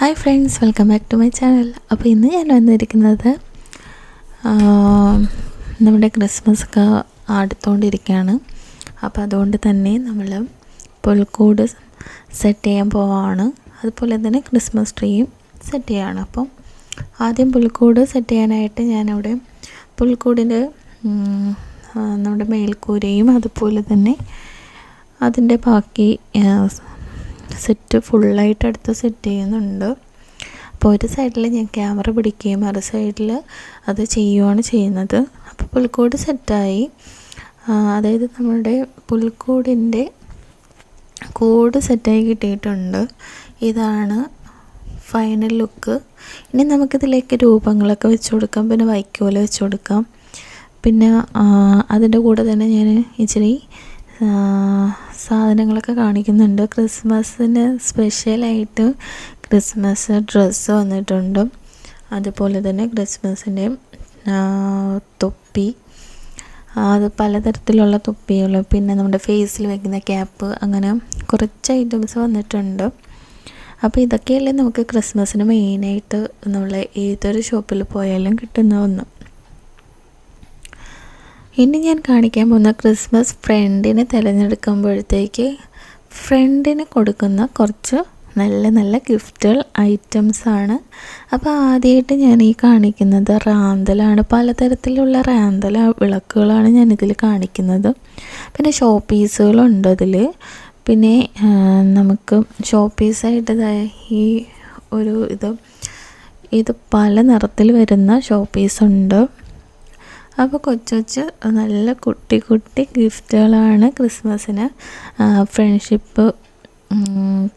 Hi friends welcome back to my channel. അപ്പോൾ ഇന്ന് ഞാൻ വന്നിരിക്കുന്നത് നമ്മുടെ ക്രിസ്മസ് ഒക്കെ അടുത്തുകൊണ്ടിരിക്കുകയാണ് അപ്പോൾ അതുകൊണ്ട് തന്നെ നമ്മൾ പുൽക്കൂട് സെറ്റ് ചെയ്യാൻ പോവാണ്. അതുപോലെ തന്നെ ക്രിസ്മസ് ട്രീയും സെറ്റ് ചെയ്യാണ്. അപ്പം ആദ്യം പുൽക്കൂട് സെറ്റ് ചെയ്യാനായിട്ട് ഞാനവിടെ പുൽക്കൂടിന്റെ നമ്മുടെ മേൽക്കൂരയും അതുപോലെ തന്നെ അതിന്റെ ബാക്കി സെറ്റ് ഫുള്ളായിട്ട് എടുത്ത് സെറ്റ് ചെയ്യുന്നുണ്ട്. അപ്പോൾ ഒരു സൈഡിൽ ഞാൻ ക്യാമറ പിടിക്കുകയും മറു സൈഡിൽ അത് ചെയ്യുകയാണ് ചെയ്യുന്നത്. അപ്പോൾ പുൽക്കൂട് സെറ്റായി. അതായത് നമ്മുടെ പുൽക്കൂടിന്റെ കൂട് സെറ്റായി കിട്ടിയിട്ടുണ്ട്. ഇതാണ് ഫൈനൽ ലുക്ക്. ഇനി നമുക്കിതിലേക്ക് രൂപങ്ങളൊക്കെ വെച്ച് കൊടുക്കാം. പിന്നെ വൈക്കോല വെച്ച് കൊടുക്കാം. പിന്നെ അതിന്റെ കൂടെ തന്നെ ഞാൻ ഇച്ചിരി സാധനങ്ങളൊക്കെ കാണിക്കുന്നുണ്ട്. ക്രിസ്മസിന് സ്പെഷ്യലായിട്ട് ക്രിസ്മസ് ഡ്രസ്സ് വന്നിട്ടുണ്ട്. അതുപോലെ തന്നെ ക്രിസ്മസിന്റെ തൊപ്പി. അത് പലതരത്തിലുള്ള തൊപ്പികൾ. പിന്നെ നമ്മുടെ ഫേസിൽ വയ്ക്കുന്ന ക്യാപ്പ് അങ്ങനെ കുറച്ച് ഐറ്റംസ് വന്നിട്ടുണ്ട്. അപ്പോൾ ഇതൊക്കെയല്ലേ നമുക്ക് ക്രിസ്മസിന് മെയിനായിട്ട് നമ്മൾ ഏതൊരു ഷോപ്പിൽ പോയാലും കിട്ടുന്ന ഒന്ന്. ഇനി ഞാൻ കാണിക്കാൻ പോകുന്ന ക്രിസ്മസ് ഫ്രണ്ടിനെ തിരഞ്ഞെടുക്കുമ്പോഴത്തേക്ക് ഫ്രണ്ടിന് കൊടുക്കുന്ന കുറച്ച് നല്ല നല്ല ഗിഫ്റ്റുകൾ ഐറ്റംസാണ് അപ്പോൾ ആദ്യമായിട്ട് ഞാൻ ഈ കാണിക്കുന്നത് റാന്തലാണ്. പലതരത്തിലുള്ള റാന്തല വിളക്കുകളാണ് ഞാനിതിൽ കാണിക്കുന്നത്. പിന്നെ ഷോ പീസുകളുണ്ട് അതിൽ പിന്നെ നമുക്ക് ഷോ പീസായിട്ട് ഈ ഒരു ഇത് ഇത് പല നിറത്തിൽ വരുന്ന ഷോ പീസുണ്ട് അപ്പോൾ കൊച്ചു കൊച്ചു നല്ല കുട്ടി കുട്ടി ഗിഫ്റ്റുകളാണ് ക്രിസ്മസിന്. ഫ്രണ്ട്ഷിപ്പ്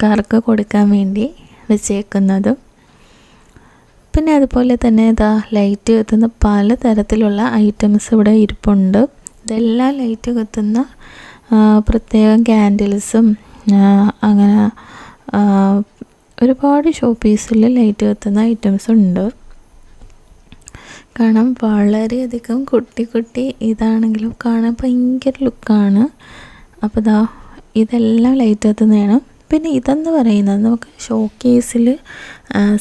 കാർക്ക് കൊടുക്കാൻ വേണ്ടി വെച്ചേക്കുന്നതും. പിന്നെ അതുപോലെ തന്നെ ഇതാ ലൈറ്റ് കത്തുന്ന പല തരത്തിലുള്ള ഐറ്റംസ് ഇവിടെ ഇരിപ്പുണ്ട്. ഇതെല്ലാം ലൈറ്റ് കത്തുന്ന പ്രത്യേകം ക്യാൻഡിൽസും അങ്ങനെ ഒരുപാട് ഷോ ഷോപ്പീസിൽ ലൈറ്റ് കത്തുന്ന ഐറ്റംസ് ഉണ്ട്. കാണാൻ വളരെയധികം കുട്ടി കുട്ടി ഇതാണെങ്കിലും കാണാൻ ഭയങ്കര ലുക്കാണ്. അപ്പോൾ ഇതാ ഇതെല്ലാം ലൈറ്റ് എത്തുന്നതാണ് പിന്നെ ഇതെന്ന് പറയുന്നത് നമുക്ക് ഷോ കേസിൽ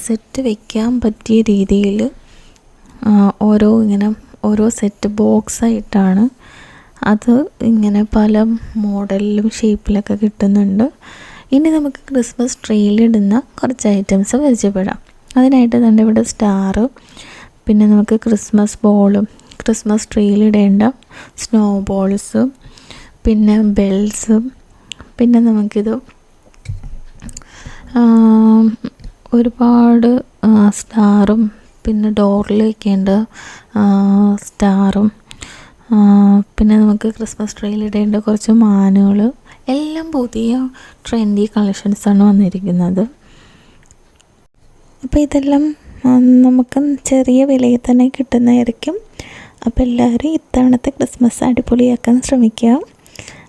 സെറ്റ് വെക്കാൻ പറ്റിയ രീതിയിൽ ഓരോ ഇങ്ങനെ ഓരോ സെറ്റ് ബോക്സ് ആയിട്ടാണ് അത് ഇങ്ങനെ പല മോഡലിലും ഷേപ്പിലൊക്കെ കിട്ടുന്നുണ്ട്. ഇനി നമുക്ക് ക്രിസ്മസ് ട്രീയിലിടുന്ന കുറച്ച് ഐറ്റംസ് പരിചയപ്പെടാം. അതിനായിട്ട് തന്നെ ഇവിടെ സ്റ്റാറ് പിന്നെ നമുക്ക് ക്രിസ്മസ് ബോളും ക്രിസ്മസ് ട്രീയിലിടേണ്ട സ്നോ ബോൾസും പിന്നെ ബെൽസും പിന്നെ നമുക്കിത് ഒരുപാട് സ്റ്റാറും പിന്നെ ഡോറിൽ വയ്ക്കേണ്ട സ്റ്റാറും പിന്നെ നമുക്ക് ക്രിസ്മസ് ട്രീയിലിടേണ്ട കുറച്ച് മാനുകൾ എല്ലാം പുതിയ ട്രെൻഡി കളക്ഷൻസാണ് വന്നിരിക്കുന്നത്. അപ്പോൾ ഇതെല്ലാം നമുക്ക് ചെറിയ വിലയിൽ തന്നെ കിട്ടുന്നതായിരിക്കും. അപ്പോൾ എല്ലാവരും ഇത്തവണത്തെ ക്രിസ്മസ് അടിപൊളിയാക്കാൻ ശ്രമിക്കുക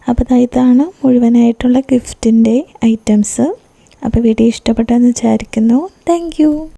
അപ്പോൾ ഇതാണ് മുഴുവനായിട്ടുള്ള ഗിഫ്റ്റിന്റെ ഐറ്റംസ് അപ്പോൾ വീഡിയോ ഇഷ്ടപ്പെട്ടെന്ന് വിചാരിക്കുന്നു. താങ്ക്